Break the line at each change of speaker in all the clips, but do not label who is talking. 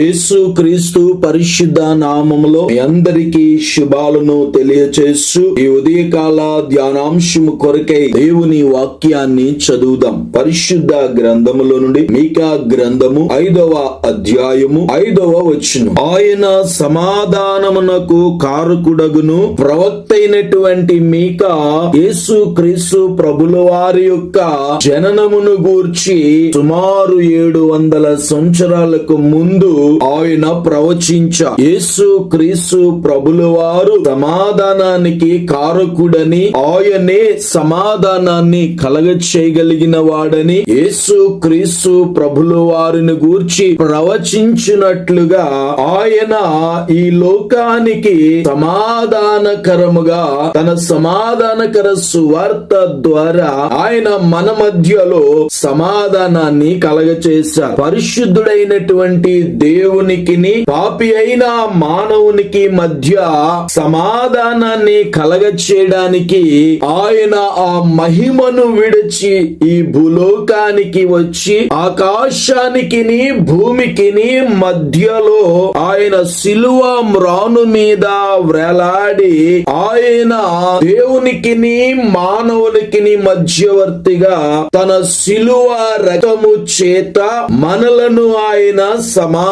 యేసు క్రీస్తు పరిశుద్ధ నామములో మీ అందరికీ శుభాలను తెలియచేస్తూ ఈ ఉదయకాల ధ్యానాంశము కొరకై దేవుని వాక్యాన్ని చదువుదాం. పరిశుద్ధ గ్రంథములో నుండి మీకా గ్రంథము ఐదవ అధ్యాయము ఐదవ వచ్చును ఆయన సమాధానమునకు కారకుడగును. ప్రవక్త అయినటువంటి మీకా యేసు క్రీస్తు ప్రభుల వారి యొక్క జననమును గూర్చి సుమారు ఏడు వందల సంవత్సరాలకు ముందు ఆయన ప్రవచించ. యేసు క్రీస్తు ప్రభుల వారు సమాధానానికి కారకుడని ఆయనే సమాధానాన్ని కలగ చేయగలిగిన వాడని యేసు క్రీస్తు ప్రభుల వారిని గూర్చి ప్రవచించినట్లుగా ఆయన ఈ లోకానికి సమాధానకరముగా తన సమాధానకర సువార్త ద్వారా ఆయన మన మధ్యలో సమాధానాన్ని కలగచేశారు. పరిశుద్ధుడైనటువంటి దేవుడు దేవునికి పాపి అయిన మానవునికి మధ్య సమాధానాన్ని కలగ చేయడానికి ఆయన ఆ మహిమను విడిచి ఈ భూలోకానికి వచ్చి ఆకాశానికి భూమికి మధ్యలో ఆయన సిలువ మ్రాను మీద వ్రేలాడి ఆయన దేవునికి మానవునికి మధ్యవర్తిగా తన సిలువ రకము చేత మనలను ఆయన సమా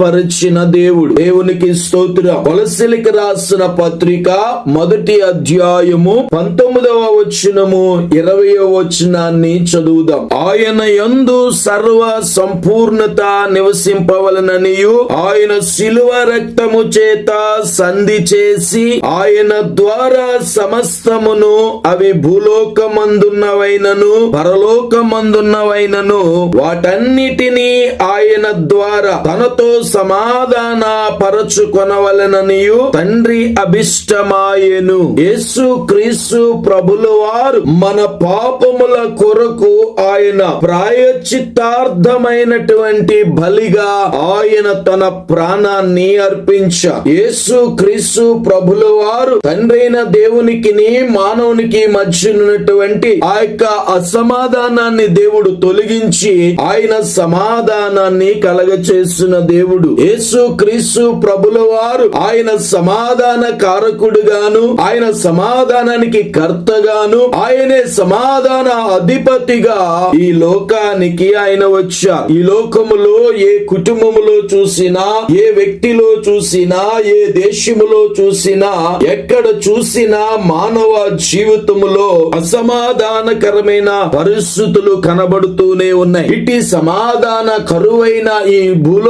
పరిచిన దేవుడు. దేవునికి స్తోత్ర. కొలసిలికి రాసిన పత్రిక మొదటి అధ్యాయము పంతొమ్మిదవ వచనము ఇరవయో వచనాన్ని చదువుదాం. ఆయన యందు సర్వ సంపూర్ణత నివసింపవలననియు ఆయన శిలువ రక్తము చేత సంధి చేసి ఆయన ద్వారా సమస్తమును అవి భూలోకమందున్నవైనను పరలోకమందున్నవైనను వాటన్నిటినీ ఆయన ద్వారా తనతో సమాధాన పరచుకొనవలననియు తండ్రి అభిష్టమాయెను. యేసు క్రీస్తు ప్రభుల వారు మన పాపముల కొరకు ఆయన ప్రాయచిత్తార్థమైనటువంటి బలిగా ఆయన తన ప్రాణాన్ని అర్పించ. యేసు క్రీస్తు ప్రభుల వారు తండ్రైన దేవునికి మానవునికి మధ్య ఉన్నటువంటి ఆ యొక్క అసమాధానాన్ని దేవుడు తొలగించి ఆయన సమాధానాన్ని కలగచేసు. చేస్తున్న దేవుడు. యేసు క్రీస్తు ప్రభుల వారు ఆయన సమాధాన కారకుడుగాను ఆయన సమాధానానికి కర్తగాను ఆయనే సమాధాన అధిపతిగా ఈ లోకానికి ఆయన వచ్చా ఈ లోకములో ఏ కుటుంబములో చూసినా ఏ వ్యక్తిలో చూసినా ఏ దేశములో చూసినా ఎక్కడ చూసినా మానవ జీవితములో అసమాధానకరమైన పరిస్థితులు కనబడుతూనే ఉన్నాయి. ఇటు సమాధాన కరువైన ఈ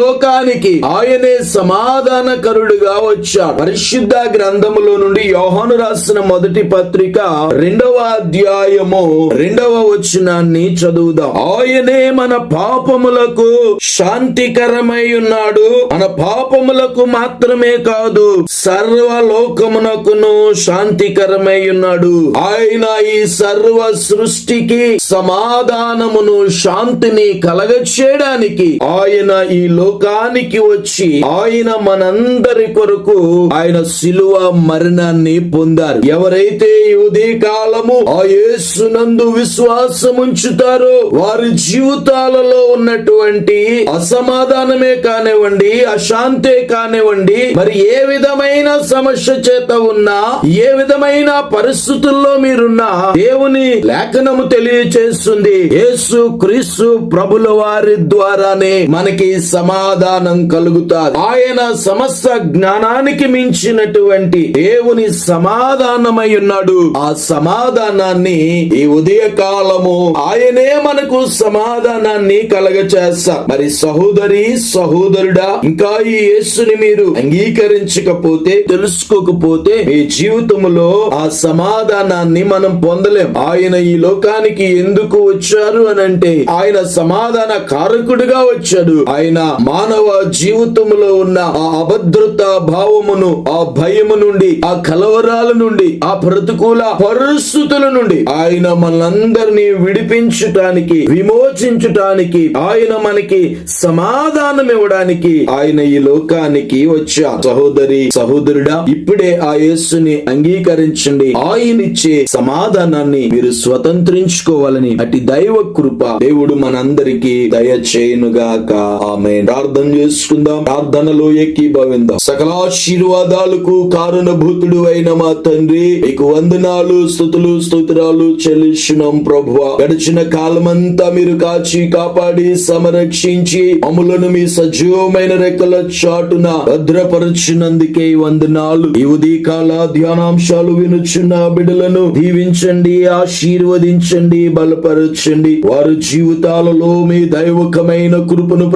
లోకానికి ఆయనే సమాధానకరుడుగా వచ్చాడు. పరిశుద్ధ గ్రంథములో నుండి యోహాను రాసిన మొదటి పత్రిక రెండవ అధ్యాయము రెండవ వచనాన్ని చదువుదాం. ఆయనే మన పాపములకు శాంతికరమై ఉన్నాడు. మన పాపములకు మాత్రమే కాదు సర్వలోకమునకును శాంతికరమై ఉన్నాడు. ఆయన ఈ సర్వ సృష్టికి సమాధానమును శాంతిని కలగ చేయడానికి ఆయన ఈ లోక లోకానికి వచ్చి ఆయన మనందరి కొరకు ఆయన శిలువ మరణాన్ని పొందారు. ఎవరైతే ఈ ఉదయ కాలము ఆ యేసునందు విశ్వాసం ఉంచుతారో వారి జీవితాలలో ఉన్నటువంటి అసమాధానమే కానివ్వండి అశాంతే కానివ్వండి మరి ఏ విధమైన సమస్య చేత ఉన్నా ఏ విధమైన పరిస్థితుల్లో మీరున్నా దేవుని లేఖనము తెలియచేస్తుంది. యేసు క్రీస్తు ప్రభుల వారి ద్వారానే మనకి సమా సమాధానం కలుగుతాది. ఆయన సమస్త జ్ఞానానికి మించినటువంటి దేవుని సమాధానమై ఉన్నాడు. ఆ సమాధానాన్ని ఈ ఉదయ కాలము ఆయనే మనకు సమాధానాన్ని కలగచేస్తా. మరి సహోదరి సహోదరుడా ఇంకా ఈ యేసుని మీరు అంగీకరించకపోతే తెలుసుకోకపోతే మీ జీవితంలో ఆ సమాధానాన్ని మనం పొందలేం. ఆయన ఈ లోకానికి ఎందుకు వచ్చారు అని అంటే ఆయన సమాధాన కారకుడుగా వచ్చాడు. ఆయన మా మానవ జీవితంలో ఉన్న ఆ అభద్రత భావమును ఆ భయము నుండి ఆ కలవరాల నుండి ఆ ప్రతికూల పరిస్థితుల నుండి ఆయన మనందరినీ విడిపించటానికి విమోచించటానికి ఆయన మనకి సమాధానం ఇవ్వడానికి ఆయన ఈ లోకానికి వచ్చా. సహోదరి సహోదరుడా ఇప్పుడే ఆ యేసుని అంగీకరించండి. ఆయన ఇచ్చే సమాధానాన్ని మీరు స్వతంత్రించుకోవాలని అటు దైవ కృప దేవుడు మనందరికీ దయచేయునుగాక. ఆమె ప్రార్థన చేసుకుందాం. ప్రార్థనలో ఏకీభవిందాం. సకల ఆశీర్వాదాలకు కారణభూతుడు అయిన మా తండ్రి మీకు వందనాలు స్థుతులు స్తోత్రాలు చెల్లిస్తున్నాం ప్రభు గడిచిన కాలమంతా మీరు కాచి కాపాడి సంరక్షించి అములను మీ సజీవమైన రెక్కల చాటున భద్రపరచినందుకే వందనాలు. ఈ ఉదయకాల ధ్యానాంశాలు వినుచున్న బిడ్డలను దీవించండి ఆశీర్వదించండి బలపరచండి. వారి జీవితాలలో మీ దైవకమైన కృపను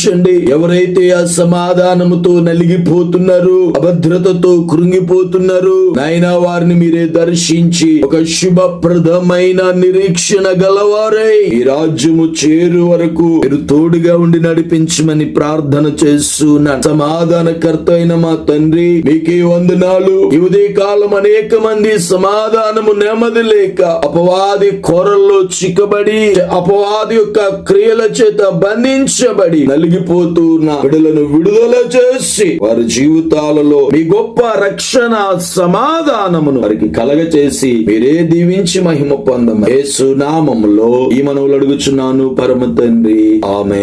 ప్రసాదించండి ఎవరైతే సమాధానముతో నలిగిపోతున్నారు అభద్రతతో కృంగిపోతున్నారు నాయన వారిని మీరే దర్శించి ఒక శుభప్రదమైన నిరీక్షణ గలవారై ఈ రాజ్యము చేరు వరకు మీరు తోడుగా ఉండి నడిపించమని ప్రార్థన చేస్తున్నాను సమాధానకర్త అయిన మా తండ్రి మీకే వందనాలు. ఈ కాలం అనేక మంది సమాధానము నెమ్మది లేక అపవాది కొరల్లో చిక్కబడి అపవాది యొక్క క్రియల చేత బంధించబడి నలిగిపోతున్న బిడలను విడుదల చేసి వారి జీవితాలలో మీ గొప్ప రక్షణ సమాధానమును వారికి కలగ చేసి మీరే దీవించి మహిమ పొందమ యేసు నామములో ఈ మనవులు అడుగుచున్నాను పరమ తండ్రి. ఆమె